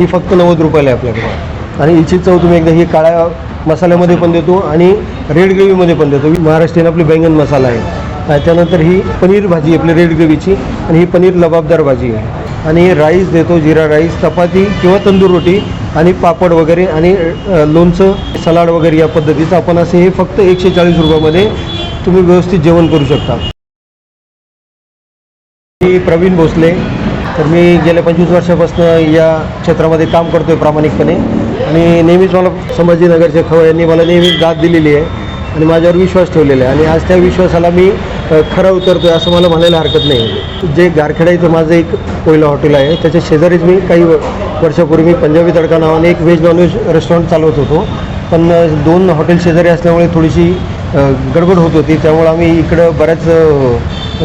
ही फक्त नव्वद रुपयाला आहे आपल्याकडे. आणि हिची चव तुम्ही एकदा ही काळ्या मसाल्यामध्ये पण देतो आणि रेड ग्रेव्हीमध्ये पण देतो. महाराष्ट्रीयन आपली बैंगन मसाला आहे. त्यानंतर ही पनीर भाजी आपली रेड ग्रेव्हीची. आणि ही पनीर लबाबदार भाजी आहे. आणि राईस देतो जिरा राईस चपाती किंवा तंदूर रोटी आणि पापड वगैरे आणि लोणचं सलाड वगैरे या पद्धतीचं आपण असे हे फक्त एकशे चाळीस रुपयामध्ये तुम्ही व्यवस्थित जेवण करू शकता. मी प्रवीण भोसले. तर मी गेल्या पंचवीस वर्षापासून या क्षेत्रामध्ये काम करतोय प्रामाणिकपणे. आणि नेहमीच मला संभाजीनगरच्या खवळ यांनी मला नेहमीच दाद दिलेली आहे आणि माझ्यावर विश्वास ठेवलेला आहे. आणि आज त्या विश्वासाला मी खरं उतरतो उतरतोय असं मला म्हणायला हरकत नाही. जे गारखेडा इथं माझं एक पहिलं हॉटेल आहे त्याच्या शेजारीच मी काही व- वर्षापूर्वी मी पंजाबी तडका नावाने एक व्हेज नॉनव्हेज रेस्टॉरंट चालवत होतो. पण दोन हॉटेल शेजारी असल्यामुळे थोडीशी गडबड होत होती. त्यामुळे आम्ही इकडं बऱ्याच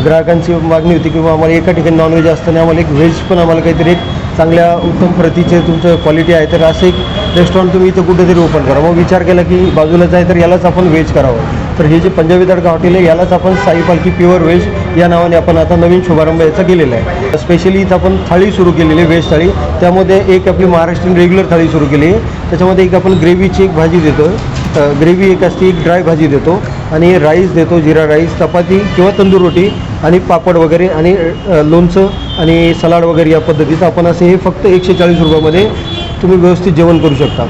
ग्राहकांची मागणी होती किंवा आम्हाला एका ठिकाणी नॉनव्हेज असताना आम्हाला एक व्हेज पण आम्हाला काहीतरी एक चांगल्या उत्तम प्रतीचे तुमचं क्वालिटी आहे. तर असं एक रेस्टॉरंट तुम्ही इथं कुठेतरी ओपन करा. मग विचार केला की बाजूलाच आहे तर यालाच आपण व्हेज करावं. तर हे जे पंजाबी तडका हॉटेल आहे यालाच आपण साई पालखी प्युअर व्हेज या नावाने आपण आता नवीन शुभारंभ याचा केलेला आहे. स्पेशली इथं आपण थाळी सुरू केलेली आहे व्हेज थाळी. त्यामध्ये एक आपली महाराष्ट्रीयन रेग्युलर थाळी सुरू केली आहे. त्याच्यामध्ये एक आपण ग्रेव्हीची एक भाजी देतो ग्रेव्ही एक असते एक ड्राय भाजी देतो आणि राईस देतो जिरा राईस चपाती किंवा तंदूर रोटी आणि पापड वगैरे आणि लोणचं आणि सलाड वगैरे या पद्धतीचं. आपण असे हे फक्त एकशे चाळीस रुपयामध्ये तुम्ही व्यवस्थित जेवण करू शकता.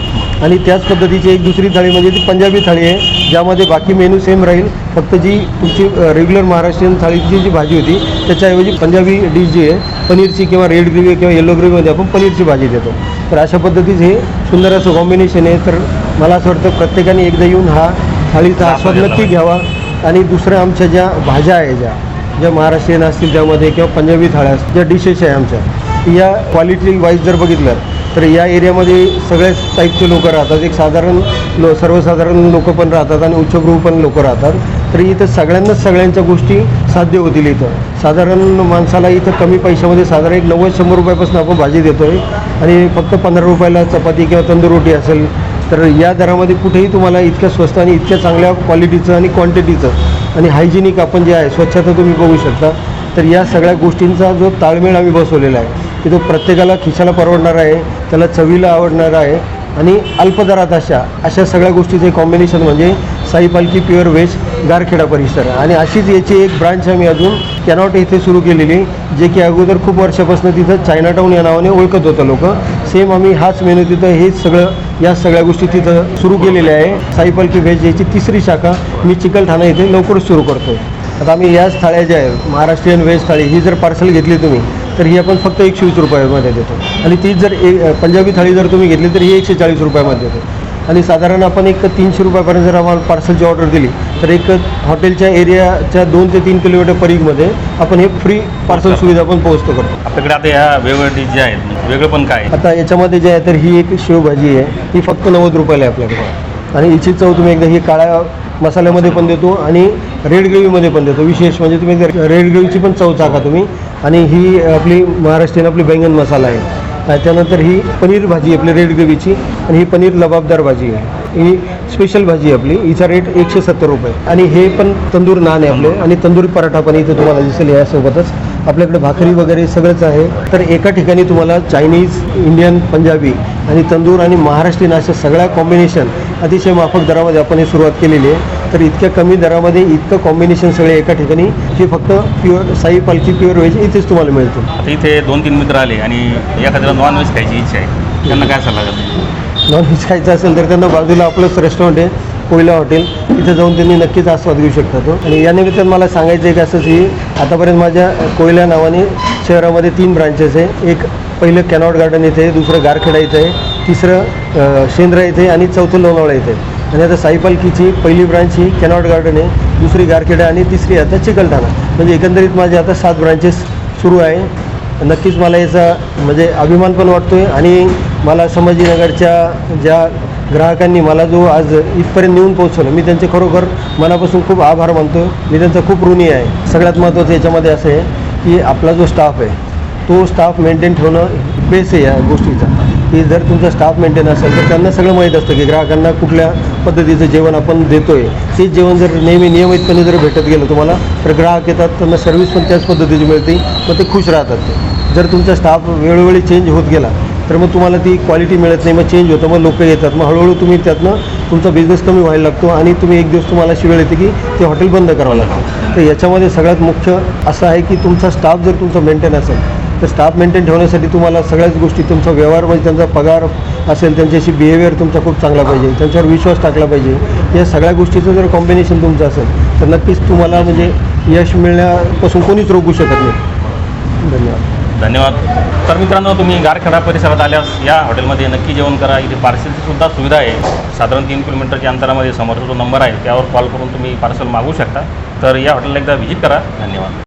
आणि त्याच पद्धतीची एक दुसरी थाळी म्हणजे ती पंजाबी थाळी आहे. ज्यामध्ये बाकी मेनू सेम राहील. फक्त जी तुमची रेग्युलर महाराष्ट्रीयन थाळीची जी भाजी होती त्याच्याऐवजी पंजाबी डिश जी आहे पनीरची किंवा रेड ग्रेव्ही किंवा येलो ग्रेव्हीमध्ये आपण पनीरची भाजी देतो. तर अशा पद्धतीचं हे सुंदर असं कॉम्बिनेशन आहे. तर मला असं वाटतं प्रत्येकाने एकदा येऊन हा थाळीचा आस्वाद नक्की घ्यावा. आणि दुसऱ्या आमच्या ज्या भाज्या आहे ज्या ज्या महाराष्ट्रीयन असतील त्यामध्ये किंवा पंजाबी थाळ्या असतील ज्या डिशेस आहे आमच्या या क्वालिटी वाईज जर बघितलं तर या एरियामध्ये सगळ्याच टाईपचे लोक राहतात. एक साधारण लो सर्वसाधारण लोक पण राहतात आणि उच्चगृह पण लोक राहतात. तर इथं सगळ्यांनाच सगळ्यांच्या गोष्टी साध्य होतील इथं. साधारण माणसाला इथं कमी पैशामध्ये साधारण एक नव्वद शंभर रुपयापासून आपण भाजी देतो आहे आणि फक्त पंधरा रुपयाला चपाती किंवा तंदूर रोटी असेल तर या दरामध्ये कुठेही तुम्हाला इतक्या स्वस्त आणि इतक्या चांगल्या क्वालिटीचं आणि क्वांटिटीचं आणि हायजिनिक आपण जे आहे स्वच्छता तुम्ही बघू शकता. तर या सगळ्या गोष्टींचा जो ताळमेळ आम्ही बसवलेला आहे. की तो प्रत्येकाला खिशाला परवडणार आहे त्याला चवीला आवडणार आहे आणि अल्पदरात अशा अशा सगळ्या गोष्टीचं कॉम्बिनेशन म्हणजे साई पालखी प्युअर व्हेज गारखेडा परिसर. आणि अशीच याची एक ब्रांच आम्ही अजून कॅनॉट येथे सुरू केलेली जे की अगोदर खूप वर्षापासून तिथं चायनाटाऊन या नावाने ओळखत होतं लोक. सेम आम्ही हाच मेनू तिथं हेच सगळं या सगळ्या गोष्टी तिथं सुरू केलेल्या आहे. साई पालखी व्हेज याची तिसरी शाखा मी चिकलठाणा येथे लवकरच सुरू करतो आता आम्ही याच थाळ्या ज्या आहे महाराष्ट्रीयन व्हेज थाळी ही जर पार्सल घेतली तुम्ही तर ही आपण फक्त एकशे वीस रुपयामध्ये देतो. आणि तीच जर एक पंजाबी थाळी जर तुम्ही घेतली तर ही एकशे चाळीस रुपयामध्ये देतो. आणि साधारण आपण एक तीनशे रुपयापर्यंत जर आम्हाला पार्सलची ऑर्डर दिली तर एक हॉटेलच्या एरियाच्या दोन ते तीन किलोमीटर परिघमध्ये आपण हे फ्री पार्सल सुविधा पण पोहोचतो करतो. आपल्याकडे आता ह्या वेगवेगळ्या डिश ज्या आहेत वेगळं पण काय? आता याच्यामध्ये जे आहे तर ही एक शेवभाजी आहे ही फक्त नव्वद रुपयाला आहे आपल्याकडे. आणि हिची चव तुम्ही एकदा ही काळ्या मसाल्यामध्ये पण देतो आणि रेड ग्रेव्हीमध्ये पण देतो. विशेष म्हणजे तुम्ही रेड ग्रेव्हीची पण चव चाका तुम्ही. आणि ही आपली महाराष्ट्रीयन आपली बैंगन मसाला आहे. त्यानंतर ही पनीर भाजी आपली रेड ग्रेव्हीची आणि ही पनीर लबाबदार भाजी आहे. ही स्पेशल भाजी आहे आपली. हिचा रेट एकशे सत्तर रुपये. आणि हे पण तंदूर नान आहे आपले. आणि तंदूरी पराठा पण इथे तुम्हाला दिसेल यासोबतच. आपल्याकडे भाकरी वगैरे सगळंच आहे. तर एका ठिकाणी तुम्हाला चायनीज इंडियन पंजाबी आणि तंदूर आणि महाराष्ट्रीयन अशा सगळ्या कॉम्बिनेशन अतिशय माफक दरामध्ये आपण हे सुरुवात केलेली आहे. तर इतक्या कमी दरामध्ये इतकं कॉम्बिनेशन सगळे एका ठिकाणी हे फक्त प्युअर साई पालखी प्युअर व्हेज इथेच तुम्हाला मिळतील आता इथे दोन तीन मित्र आले आणि एखाद्याला नॉनव्हेज खायची इच्छा आहे. त्यांना काय सल्ला देतो नॉनव्हेज खायचं असेल तर त्यांना बाजूला आपलंच रेस्टॉरंट आहे कोयला हॉटेल तिथे जाऊन त्यांनी नक्कीच आस्वाद घेऊ शकतात. आणि या निमित्तानं मला सांगायचं आहे की असंच की आतापर्यंत माझ्या कोयला नावाने शहरामध्ये तीन ब्रांचेस आहे. एक पहिलं कॅनॉट गार्डन इथे दुसरं गारखेडा इथे आहे तिसरं शेंद्रा इथे आणि चौथं लोणावळा इथे. आणि आता साई पालखीची पहिली ब्रांच ही कॅनॉट गार्डन आहे दुसरी गारखेडा आणि तिसरी आता चिकलठाणा म्हणजे एकंदरीत माझे आता सात ब्रांचेस सुरू आहे. नक्कीच मला याचा म्हणजे अभिमान पण वाटतो आहे आणि मला संभाजीनगरच्या ज्या ग्राहकांनी मला जो आज इथपर्यंत नेऊन पोहोचवलं मी त्यांचे खरोखर मनापासून खूप आभार मानतो मी त्यांचा खूप ऋणी आहे. सगळ्यात महत्त्वाचं याच्यामध्ये असं आहे की आपला जो स्टाफ आहे तो स्टाफ मेंटेन ठेवणं बेस आहे या गोष्टीचा. की जर तुमचा स्टाफ मेंटेन असेल तर त्यांना सगळं माहीत असतं की ग्राहकांना कुठल्या पद्धतीचं जेवण आपण देतोय. तेच जेवण जर नेहमी नियमितपणे जर भेटत गेलं तुम्हाला तर ग्राहक येतात त्यांना सर्व्हिस पण त्याच पद्धतीची मिळते मग ते खुश राहतात. ते जर तुमचा स्टाफ वेळोवेळी चेंज होत गेला तर मग तुम्हाला ती क्वालिटी मिळत नाही मग चेंज होतं मग लोक येतात. मग हळूहळू तुम्ही त्यातनं तुमचा बिझनेस कमी व्हायला लागतो आणि तुम्ही एक दिवस तुम्हाला शिवेळ येते की ते हॉटेल बंद करावं लागतं. तर याच्यामध्ये सगळ्यात मुख्य असं आहे की तुमचा स्टाफ जर तुमचा मेंटेन असेल तर स्टाफ मेंटेन ठेवण्यासाठी तुम्हाला सगळ्याच गोष्टी तुमचा व्यवहार म्हणजे त्यांचा पगार असेल त्यांच्याशी बिहेवियर तुमचा खूप चांगला पाहिजे त्यांच्यावर विश्वास टाकला पाहिजे. या सगळ्या गोष्टीचं जर कॉम्बिनेशन तुमचं असेल तर नक्कीच तुम्हाला म्हणजे यश मिळण्यापासून कोणीच रोखू शकत नाही. धन्यवाद. धन्यवाद. तर मित्रांनो तुम्ही गारखेडा परिसरात आल्यास या हॉटेलमध्ये नक्की जेवण करा. इथे पार्सलची सुद्धा सुविधा आहे. साधारण तीन किलोमीटरच्या अंतरामध्ये समोरचा जो नंबर आहे त्यावर कॉल करून तुम्ही पार्सल मागवू शकता. तर या हॉटेलला एकदा व्हिजिट करा. धन्यवाद.